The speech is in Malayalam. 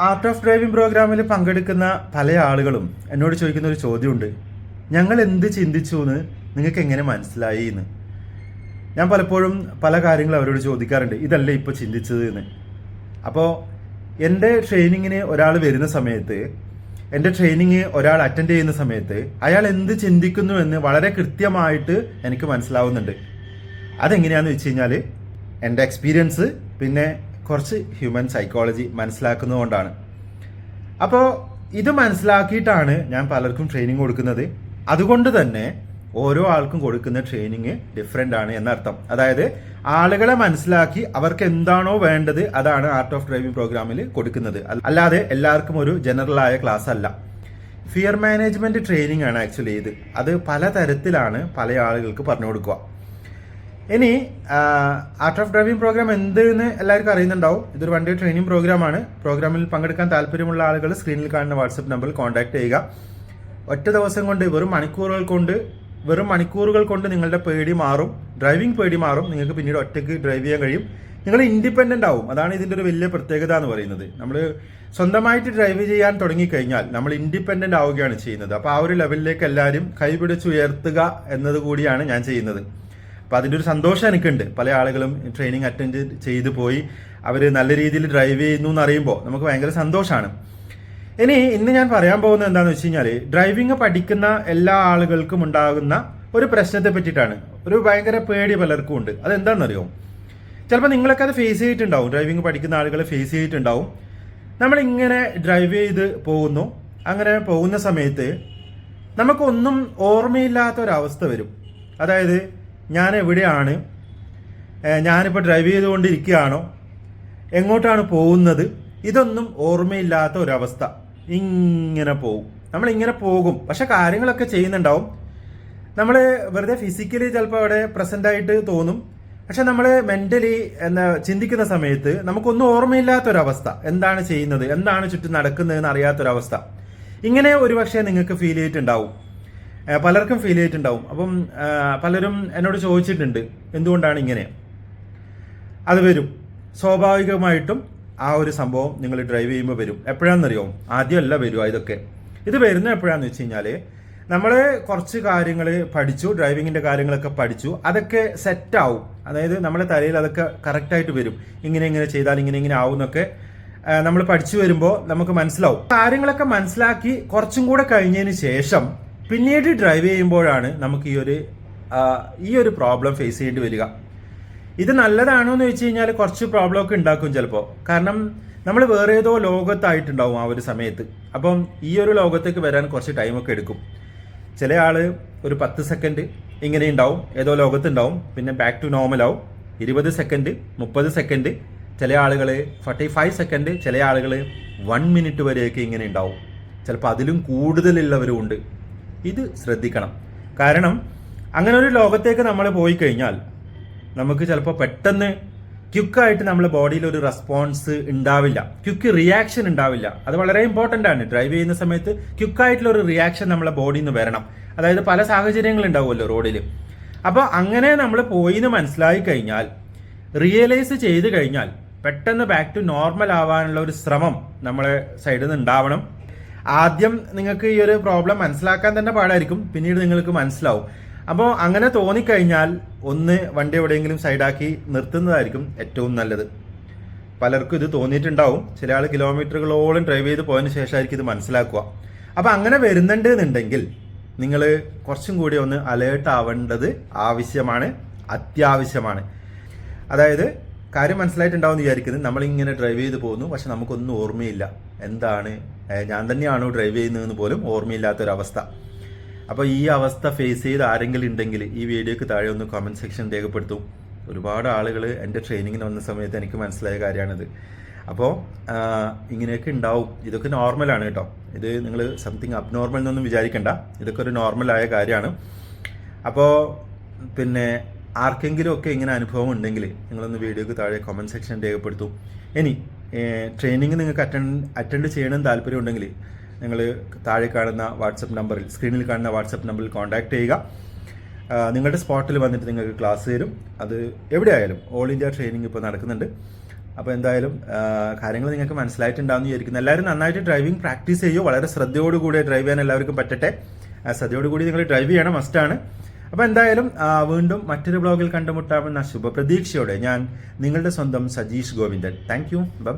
ആർട്ട് ഓഫ് ഡ്രൈവിംഗ് പ്രോഗ്രാമിൽ പങ്കെടുക്കുന്ന പല ആളുകളും എന്നോട് ചോദിക്കുന്ന ഒരു ചോദ്യമുണ്ട്. ഞങ്ങൾ എന്ത് ചിന്തിച്ചു എന്ന് നിങ്ങൾക്ക് എങ്ങനെ മനസ്സിലായി എന്ന്? ഞാൻ പലപ്പോഴും പല കാര്യങ്ങൾ അവരോട് ചോദിക്കാറുണ്ട്. ഇതല്ലേ ഇപ്പോൾ ചിന്തിച്ചത് എന്ന്. അപ്പോൾ എന്റെ ട്രെയിനിങ്ങിന് ഒരാൾ വരുന്ന സമയത്ത് എന്റെ ട്രെയിനിങ് ഒരാൾ അറ്റൻഡ് ചെയ്യുന്ന സമയത്ത് അയാൾ എന്ത് ചിന്തിക്കുന്നു എന്ന് വളരെ കൃത്യമായിട്ട് എനിക്ക് മനസ്സിലാവുന്നുണ്ട്. അതെങ്ങനെയാണെന്ന് വെച്ച് കഴിഞ്ഞാൽ എന്റെ എക്സ്പീരിയൻസ് പിന്നെ കുറച്ച് ഹ്യൂമൻ സൈക്കോളജി മനസ്സിലാക്കുന്നതുകൊണ്ടാണ്. അപ്പോൾ ഇത് മനസ്സിലാക്കിയിട്ടാണ് ഞാൻ പലർക്കും ട്രെയിനിങ് കൊടുക്കുന്നത്. അതുകൊണ്ട് തന്നെ ഓരോ ആൾക്കും കൊടുക്കുന്ന ട്രെയിനിങ് ഡിഫറെന്റ് ആണ് എന്നർത്ഥം. അതായത് ആളുകളെ മനസ്സിലാക്കി അവർക്ക് എന്താണോ വേണ്ടത് അതാണ് ആർട്ട് ഓഫ് ഡ്രൈവിംഗ് പ്രോഗ്രാമിൽ കൊടുക്കുന്നത്. അല്ലാതെ എല്ലാവർക്കും ഒരു ജനറൽ ആയ ക്ലാസ് അല്ല. ഫിയർ മാനേജ്മെന്റ് ട്രെയിനിങ് ആണ് ആക്ച്വലി ഇത്. അത് പല തരത്തിലാണ് പല ആളുകൾക്ക് പറഞ്ഞു കൊടുക്കുക. ഇനി ആർട്ട് ഓഫ് ഡ്രൈവിംഗ് പ്രോഗ്രാം എന്തെന്ന് എല്ലാവർക്കും അറിയുന്നുണ്ടാവും. ഇതൊരു വണ്ടി ട്രെയിനിങ് പ്രോഗ്രാമാണ് പ്രോഗ്രാമിൽ പങ്കെടുക്കാൻ താല്പര്യമുള്ള ആളുകൾ സ്ക്രീനിൽ കാണുന്ന വാട്സപ്പ് നമ്പറിൽ കോൺടാക്ട് ചെയ്യുക. ഒറ്റ ദിവസം കൊണ്ട് വെറും മണിക്കൂറുകൾ കൊണ്ട് വെറും മണിക്കൂറുകൾ കൊണ്ട് നിങ്ങളുടെ പേടി മാറും. ഡ്രൈവിംഗ് പേടി മാറും. നിങ്ങൾക്ക് പിന്നീട് ഒറ്റയ്ക്ക് ഡ്രൈവ് ചെയ്യാൻ കഴിയും. നിങ്ങൾ ഇൻഡിപെൻഡന്റ് ആവും. അതാണ് ഇതിന്റെ ഒരു വലിയ പ്രത്യേകത എന്ന് പറയുന്നത്. നമ്മൾ സ്വന്തമായിട്ട് ഡ്രൈവ് ചെയ്യാൻ തുടങ്ങിക്കഴിഞ്ഞാൽ നമ്മൾ ഇൻഡിപെൻഡന്റ് ആവുകയാണ് ചെയ്യുന്നത്. അപ്പോൾ ആ ഒരു ലെവലിലേക്ക് എല്ലാവരും കൈപിടിച്ചുയർത്തുക എന്നത് കൂടിയാണ് ഞാൻ ചെയ്യുന്നത്. അപ്പോൾ അതിന്റെ ഒരു സന്തോഷം എനിക്കുണ്ട്. പല ആളുകളും ട്രെയിനിങ് അറ്റൻഡ് ചെയ്തു പോയി. അവർ നല്ല രീതിയിൽ ഡ്രൈവ് ചെയ്യുന്നു എന്ന് അറിയുമ്പോൾ നമുക്ക് ഭയങ്കര സന്തോഷമാണ് ഇനി ഇന്ന് ഞാൻ പറയാൻ പോകുന്നത് എന്താണെന്ന് വെച്ച് കഴിഞ്ഞാൽ ഡ്രൈവിംഗ് പഠിക്കുന്ന എല്ലാ ആളുകൾക്കും ഉണ്ടാകുന്ന ഒരു പ്രശ്നത്തെ പറ്റിയിട്ടാണ്. ഒരു ഭയങ്കര പേടി പലർക്കും ഉണ്ട്. അതെന്താണെന്നറിയോ? ചിലപ്പോൾ നിങ്ങളൊക്കെ അത് ഫേസ് ചെയ്തിട്ടുണ്ടാവും. ഡ്രൈവിംഗ് പഠിക്കുന്ന ആളുകൾ ഫേസ് ചെയ്തിട്ടുണ്ടാവും. നമ്മളിങ്ങനെ ഡ്രൈവ് ചെയ്ത് പോകുന്നു. അങ്ങനെ പോകുന്ന സമയത്ത് നമുക്കൊന്നും ഓർമ്മയില്ലാത്ത ഒരവസ്ഥ വരും. അതായത് ഞാൻ എവിടെയാണ് ഞാനിപ്പോൾ ഡ്രൈവ് ചെയ്തുകൊണ്ടിരിക്കുകയാണോ? എങ്ങോട്ടാണ് പോകുന്നത്? ഇതൊന്നും ഓർമ്മയില്ലാത്ത ഒരവസ്ഥ. ഇങ്ങനെ പോകും. നമ്മൾ ഇങ്ങനെ പോകും. പക്ഷെ കാര്യങ്ങളൊക്കെ ചെയ്യുന്നുണ്ടാവും. നമ്മൾ വെറുതെ ഫിസിക്കലി ചിലപ്പോൾ അവിടെ പ്രസന്റ് ആയിട്ട് തോന്നും. പക്ഷെ നമ്മൾ മെന്റലി എന്താ ചിന്തിക്കുന്ന സമയത്ത് നമുക്കൊന്നും ഓർമ്മയില്ലാത്തൊരവസ്ഥ എന്താണ് ചെയ്യുന്നത്? എന്താണ് ചുറ്റും നടക്കുന്നതെന്ന് അറിയാത്തൊരവസ്ഥ ഇങ്ങനെ ഒരുപക്ഷെ നിങ്ങൾക്ക് ഫീൽ ചെയ്തിട്ടുണ്ടാവും. പലർക്കും ഫീൽ ചെയ്തിട്ടുണ്ടാവും. അപ്പം പലരും എന്നോട് ചോദിച്ചിട്ടുണ്ട് എന്തുകൊണ്ടാണ് ഇങ്ങനെ? അത് വരും. സ്വാഭാവികമായിട്ടും ആ ഒരു സംഭവം നിങ്ങൾ ഡ്രൈവ് ചെയ്യുമ്പോൾ വരും. എപ്പോഴാണെന്നറിയോ ആദ്യമല്ല വരുക ഇതൊക്കെ. ഇത് വരുന്ന എപ്പോഴാന്ന് വെച്ച് കഴിഞ്ഞാൽ നമ്മൾ കുറച്ച് കാര്യങ്ങൾ പഠിച്ചു ഡ്രൈവിങ്ങിന്റെ കാര്യങ്ങളൊക്കെ പഠിച്ചു അതൊക്കെ സെറ്റ് ആവും. അതായത് നമ്മുടെ തലയിൽ അതൊക്കെ കറക്റ്റായിട്ട് വരും. ഇങ്ങനെ ഇങ്ങനെ ചെയ്താൽ ഇങ്ങനെ ഇങ്ങനെ ആവും എന്നൊക്കെ നമ്മൾ പഠിച്ചു വരുമ്പോൾ നമുക്ക് മനസ്സിലാവും. കാര്യങ്ങളൊക്കെ മനസ്സിലാക്കി കുറച്ചും കൂടെ കഴിഞ്ഞതിന് ശേഷം പിന്നീട് ഡ്രൈവ് ചെയ്യുമ്പോഴാണ് നമുക്ക് ഈ ഒരു ഈ ഒരു പ്രോബ്ലം ഫേസ് ചെയ്യേണ്ടി വരിക. ഇത് നല്ലതാണോ എന്ന് വെച്ച് കഴിഞ്ഞാൽ കുറച്ച് പ്രോബ്ലം ഒക്കെ ഉണ്ടാക്കും ചിലപ്പോൾ കാരണം നമ്മൾ വേറെ ഏതോ ലോകത്തായിട്ടുണ്ടാവും ആ ഒരു സമയത്ത്. അപ്പം ഈ ഒരു ലോകത്തേക്ക് വരാൻ കുറച്ച് ടൈമൊക്കെ എടുക്കും. ചില ആൾ ഒരു പത്ത് സെക്കൻഡ് ഇങ്ങനെ ഉണ്ടാവും ഏതോ ലോകത്തുണ്ടാവും പിന്നെ ബാക്ക് ടു നോർമൽ ആവും. ഇരുപത് സെക്കൻഡ് മുപ്പത് സെക്കൻഡ് ചില ആളുകൾ ഫോർട്ടി ഫൈവ് സെക്കൻഡ് ചില ആളുകൾ വൺ മിനിറ്റ് വരെയൊക്കെ ഇങ്ങനെ ഉണ്ടാവും. ചിലപ്പോൾ അതിലും കൂടുതലുള്ളവരും ഉണ്ട്. ഇത് ശ്രദ്ധിക്കണം. കാരണം അങ്ങനെ ഒരു ലോകത്തേക്ക് നമ്മൾ പോയി കഴിഞ്ഞാൽ നമുക്ക് ചിലപ്പോൾ പെട്ടെന്ന് ക്യുക്കായിട്ട് നമ്മൾ ബോഡിയിൽ ഒരു റെസ്പോൺസ് ഉണ്ടാവില്ല. ക്യുക്ക് റിയാക്ഷൻ ഉണ്ടാവില്ല. അത് വളരെ ഇമ്പോർട്ടന്റ് ആണ്. ഡ്രൈവ് ചെയ്യുന്ന സമയത്ത് ക്യുക്കായിട്ടുള്ള ഒരു റിയാക്ഷൻ നമ്മളെ ബോഡിയിൽ നിന്ന് വരണം. അതായത് പല സാഹചര്യങ്ങൾ ഉണ്ടാവുമല്ലോ റോഡിൽ അപ്പോൾ അങ്ങനെ നമ്മൾ പോയി എന്ന് മനസ്സിലായി കഴിഞ്ഞാൽ റിയലൈസ് ചെയ്ത് കഴിഞ്ഞാൽ പെട്ടെന്ന് ബാക്ക് ടു നോർമൽ ആവാനുള്ള ഒരു ശ്രമം നമ്മളെ സൈഡിൽ നിന്ന് ഉണ്ടാവണം. ആദ്യം നിങ്ങൾക്ക് ഈ ഒരു പ്രോബ്ലം മനസ്സിലാക്കാൻ തന്നെ പാടായിരിക്കും. പിന്നീട് നിങ്ങൾക്ക് മനസ്സിലാവും. അപ്പോൾ അങ്ങനെ തോന്നിക്കഴിഞ്ഞാൽ ഒന്ന് വണ്ടി എവിടെയെങ്കിലും സൈഡാക്കി നിർത്തുന്നതായിരിക്കും ഏറ്റവും നല്ലത്. പലർക്കും ഇത് തോന്നിയിട്ടുണ്ടാവും. ചില ആൾ കിലോമീറ്ററുകളോളം ഡ്രൈവ് ചെയ്ത് പോയതിന് ശേഷമായിരിക്കും ഇത് മനസ്സിലാക്കുക. അപ്പോൾ അങ്ങനെ വരുന്നുണ്ട് എന്നുണ്ടെങ്കിൽ നിങ്ങൾ കുറച്ചും കൂടി ഒന്ന് അലേർട്ട് ആവേണ്ടത് ആവശ്യമാണ്. അത്യാവശ്യമാണ്. അതായത് കാര്യം മനസ്സിലായിട്ടുണ്ടാവും എന്ന് വിചാരിക്കുന്നത് നമ്മളിങ്ങനെ ഡ്രൈവ് ചെയ്ത് പോകുന്നു. പക്ഷെ നമുക്കൊന്നും ഓർമ്മയില്ല. എന്താണ്? ഞാൻ തന്നെയാണോ ഡ്രൈവ് ചെയ്യുന്നതെന്ന് പോലും ഓർമ്മയില്ലാത്തൊരവസ്ഥ. അപ്പോൾ ഈ അവസ്ഥ ഫേസ് ചെയ്ത് ആരെങ്കിലും ഉണ്ടെങ്കിൽ ഈ വീഡിയോക്ക് താഴെ ഒന്ന് കമന്റ് സെക്ഷൻ രേഖപ്പെടുത്തും. ഒരുപാട് ആളുകൾ എന്റെ ട്രെയിനിങ്ങിന് വന്ന സമയത്ത് എനിക്ക് മനസ്സിലായ കാര്യമാണിത്. അപ്പോൾ ഇങ്ങനെയൊക്കെ ഉണ്ടാവും. ഇതൊക്കെ നോർമലാണ് കേട്ടോ. ഇത് നിങ്ങൾ സംതിങ് അബ്നോർമൽ എന്നൊന്നും വിചാരിക്കണ്ട. ഇതൊക്കെ ഒരു നോർമലായ കാര്യമാണ്. അപ്പോൾ പിന്നെ ആർക്കെങ്കിലും ഒക്കെ ഇങ്ങനെ അനുഭവം ഉണ്ടെങ്കിൽ നിങ്ങളൊന്ന് വീഡിയോക്ക് താഴെ കമന്റ് സെക്ഷൻ രേഖപ്പെടുത്തും. ഇനി ട്രെയിനിങ് നിങ്ങൾക്ക് അറ്റൻഡ് അറ്റൻഡ് ചെയ്യണമെന്ന് താല്പര്യം ഉണ്ടെങ്കിൽ നിങ്ങൾ താഴെ കാണുന്ന വാട്സപ്പ് നമ്പറിൽ സ്ക്രീനിൽ കാണുന്ന വാട്സപ്പ് നമ്പറിൽ കോൺടാക്ട് ചെയ്യുക. നിങ്ങളുടെ സ്പോട്ടിൽ വന്നിട്ട് നിങ്ങൾക്ക് ക്ലാസ് തരും. അത് എവിടെയായാലും ഓൾ ഇന്ത്യ ട്രെയിനിങ് ഇപ്പോൾ നടക്കുന്നുണ്ട്. അപ്പോൾ എന്തായാലും കാര്യങ്ങൾ നിങ്ങൾക്ക് മനസ്സിലായിട്ടുണ്ടാവുമെന്ന് വിചാരിക്കുന്നു. എല്ലാവരും നന്നായിട്ട് ഡ്രൈവിംഗ് പ്രാക്ടീസ് ചെയ്യുമോ വളരെ ശ്രദ്ധയോടുകൂടി ഡ്രൈവ് ചെയ്യാൻ എല്ലാവർക്കും പറ്റട്ടെ. ശ്രദ്ധയോടുകൂടി നിങ്ങൾ ഡ്രൈവ് ചെയ്യണം. മസ്റ്റാണ് അപ്പോൾ എന്തായാലും വീണ്ടും മറ്റൊരു ബ്ലോഗിൽ കണ്ടുമുട്ടാമെന്ന ശുഭപ്രതീക്ഷയോടെ ഞാൻ നിങ്ങളുടെ സ്വന്തം Sajeesh Govindan. Thank you. Bye